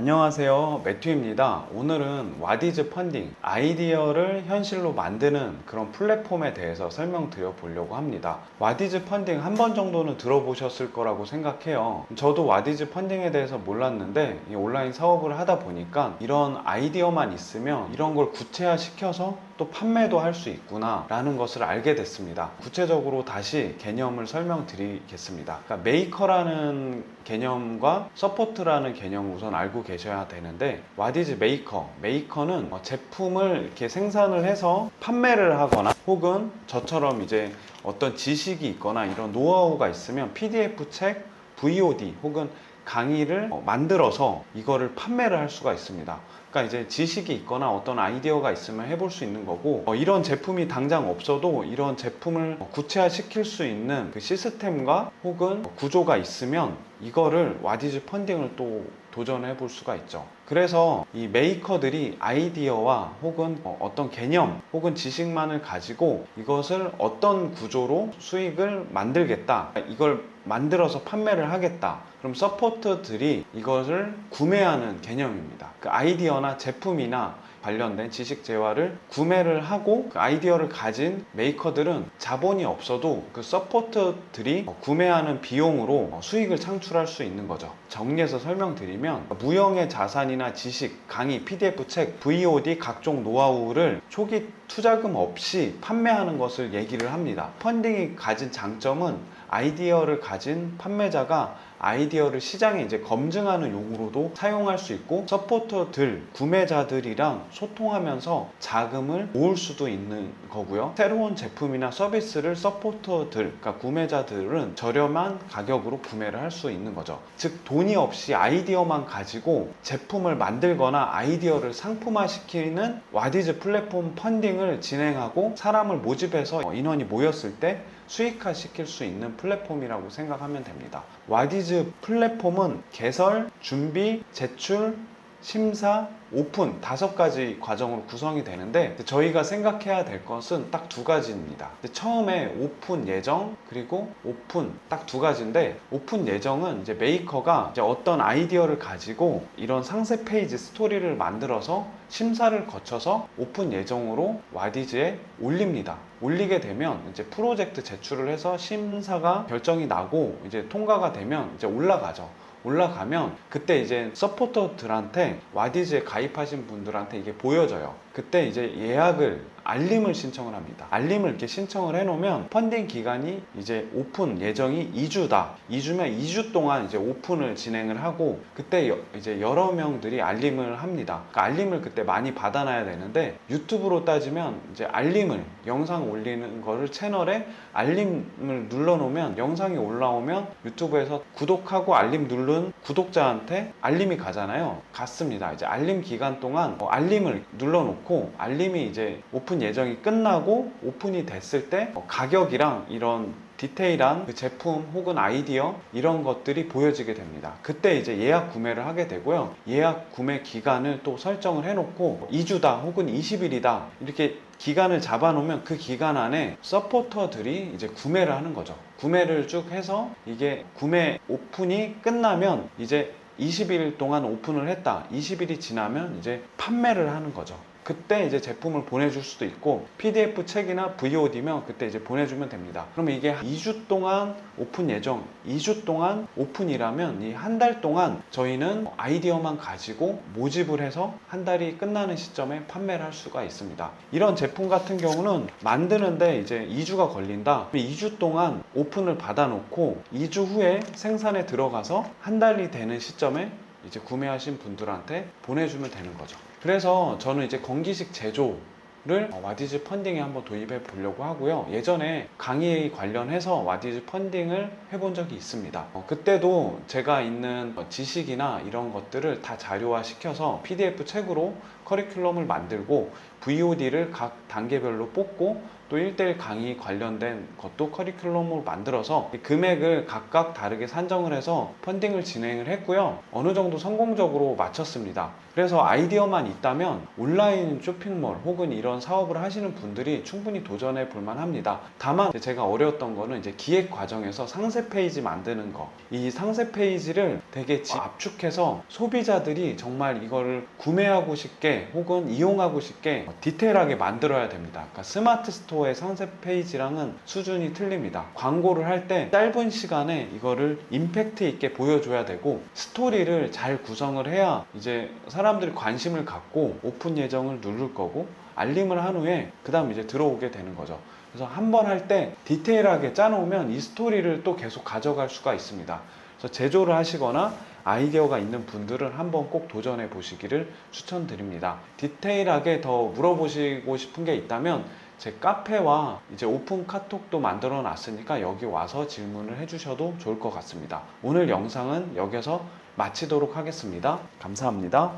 안녕하세요. 매튜입니다. 오늘은 와디즈 펀딩, 아이디어를 현실로 만드는 그런 플랫폼에 대해서 설명드려 보려고 합니다. 와디즈 펀딩 한 번 정도는 들어보셨을 거라고 생각해요. 저도 와디즈 펀딩에 대해서 몰랐는데 이 온라인 사업을 하다 보니까 이런 아이디어만 있으면 이런 걸 구체화 시켜서 또 판매도 할 수 있구나 라는 것을 알게 됐습니다. 구체적으로 다시 개념을 설명드리겠습니다. 그러니까 메이커라는 개념과 서포트라는 개념을 우선 알고 계셔야 되는데 is maker? 메이커는 어, 제품을 이렇게 생산을 해서 판매를 하거나 혹은 저처럼 이제 어떤 지식이 있거나 이런 노하우가 있으면 PDF 책, VOD 혹은 강의를 어, 만들어서 이거를 판매를 할 수가 있습니다. 그러니까 이제 지식이 있거나 어떤 아이디어가 있으면 해볼 수 있는 거고 어, 이런 제품이 당장 없어도 이런 제품을 어, 구체화 시킬 수 있는 그 시스템과 혹은 어, 구조가 있으면 이거를 와디즈 펀딩을 또 도전해 볼 수가 있죠. 그래서 이 메이커들이 아이디어와 혹은 어, 어떤 개념 혹은 지식만을 가지고 이것을 어떤 구조로 수익을 만들겠다. 이걸 만들어서 판매를 하겠다. 그럼 서포터들이 이것을 구매하는 개념입니다. 그 아이디어나 제품이나 관련된 지식 재화를 구매를 하고 그 아이디어를 가진 메이커들은 자본이 없어도 그 서포터들이 어, 구매하는 비용으로 어, 수익을 창출할 수 있는 거죠. 정리해서 설명드리면 무형의 자산이나 지식, 강의, PDF 책, VOD 각종 노하우를 초기 투자금 없이 판매하는 것을 얘기를 합니다. 펀딩이 가진 장점은 아이디어를 가진 판매자가 아이디어를 시장에 이제 검증하는 용으로도 사용할 수 있고 서포터들, 구매자들이랑 소통하면서 자금을 모을 수도 있는 거고요. 새로운 제품이나 서비스를 서포터들, 그러니까 구매자들은 저렴한 가격으로 구매를 할 수 있는 거죠. 즉 돈이 없이 아이디어만 가지고 제품을 만들거나 아이디어를 상품화시키는 와디즈 플랫폼 펀딩을 진행하고 사람을 모집해서 인원이 모였을 때 수익화 시킬 수 있는 플랫폼이라고 생각하면 됩니다. 와디즈 플랫폼은 개설, 준비, 제출, 심사, 오픈 다섯 가지 과정으로 구성이 되는데 저희가 생각해야 될 것은 딱 두 가지입니다. 처음에 오픈 예정 그리고 오픈 딱 두 가지인데 오픈 예정은 이제 메이커가 이제 어떤 아이디어를 가지고 이런 상세 페이지 스토리를 만들어서 심사를 거쳐서 오픈 예정으로 와디즈에 올립니다. 올리게 되면 이제 프로젝트 제출을 해서 심사가 결정이 나고 이제 통과가 되면 이제 올라가죠. 올라가면 그때 이제 서포터들한테 와디즈에 가입 하신 분들한테 이게 보여져요. 그때 이제 예약을 알림을 신청을 합니다. 알림을 이렇게 신청을 해놓으면 펀딩 기간이 이제 오픈 예정이 2주다. 2주면 2주 동안 이제 오픈을 진행을 하고 그때 여- 이제 여러 명들이 알림을 합니다. 그 알림을 그때 많이 받아놔야 되는데 유튜브로 따지면 이제 알림을 영상 올리는 거를 채널에 알림을 눌러놓으면 영상이 올라오면 유튜브에서 구독하고 알림 누른 구독자한테 알림이 가잖아요. 갔습니다. 이제 알림 기간 동안 어, 알림을 눌러놓고 알림이 이제 오픈 예정이 끝나고 오픈이 됐을 때 어, 가격이랑 이런 디테일한 그 제품 혹은 아이디어 이런 것들이 보여지게 됩니다. 그때 이제 예약 구매를 하게 되고요. 예약 구매 기간을 또 설정을 해놓고 2주다 혹은 20일이다 이렇게 기간을 잡아놓으면 그 기간 안에 서포터들이 이제 구매를 하는 거죠. 구매를 쭉 해서 이게 구매 오픈이 끝나면 이제 20일 동안 오픈을 했다. 20일이 지나면 이제 판매를 하는 거죠. 그때 이제 제품을 보내줄 수도 있고 PDF 책이나 VOD면 그때 이제 보내주면 됩니다. 그러면 이게 2주 동안 오픈 예정, 2주 동안 오픈이라면 이 한 달 동안 저희는 아이디어만 가지고 모집을 해서 한 달이 끝나는 시점에 판매를 할 수가 있습니다. 이런 제품 같은 경우는 만드는데 이제 2주가 걸린다. 2주 동안 오픈을 받아놓고 2주 후에 생산에 들어가서 한 달이 되는 시점에 이제 구매하신 분들한테 보내주면 되는 거죠. 그래서 저는 이제 건기식 제조를 어, 와디즈 펀딩에 한번 도입해 보려고 하고요. 예전에 강의 관련해서 와디즈 펀딩을 해본 적이 있습니다. 어, 그때도 제가 있는 어, 지식이나 이런 것들을 다 자료화 시켜서 PDF 책으로 커리큘럼을 만들고 VOD를 각 단계별로 뽑고 또 1대1 강의 관련된 것도 커리큘럼으로 만들어서 이 금액을 각각 다르게 산정을 해서 펀딩을 진행을 했고요. 어느 정도 성공적으로 마쳤습니다. 그래서 아이디어만 있다면 온라인 쇼핑몰 혹은 이런 사업을 하시는 분들이 충분히 도전해 볼 만 합니다. 다만 제가 어려웠던 거는 이제 기획 과정에서 상세 페이지 만드는 거. 이 상세 페이지를 되게 지- 압축해서 소비자들이 정말 이거를 구매하고 싶게 혹은 이용하고 쉽게 디테일하게 만들어야 됩니다. 그러니까 스마트 스토어 의 상세 페이지랑은 수준이 틀립니다. 광고를 할 때 짧은 시간에 이거를 임팩트 있게 보여줘야 되고 스토리를 잘 구성을 해야 이제 사람들이 관심을 갖고 오픈 예정을 누를 거고 알림을 한 후에 그 다음 이제 들어오게 되는 거죠. 그래서 한 번 할 때 디테일하게 짜놓으면 이 스토리를 또 계속 가져갈 수가 있습니다. 그래서 제조를 하시거나 아이디어가 있는 분들은 한번 꼭 도전해 보시기를 추천드립니다. 디테일하게 더 물어보시고 싶은 게 있다면 제 카페와 이제 오픈 카톡도 만들어 놨으니까 여기 와서 질문을 해주셔도 좋을 것 같습니다. 오늘 영상은 여기서 마치도록 하겠습니다. 감사합니다.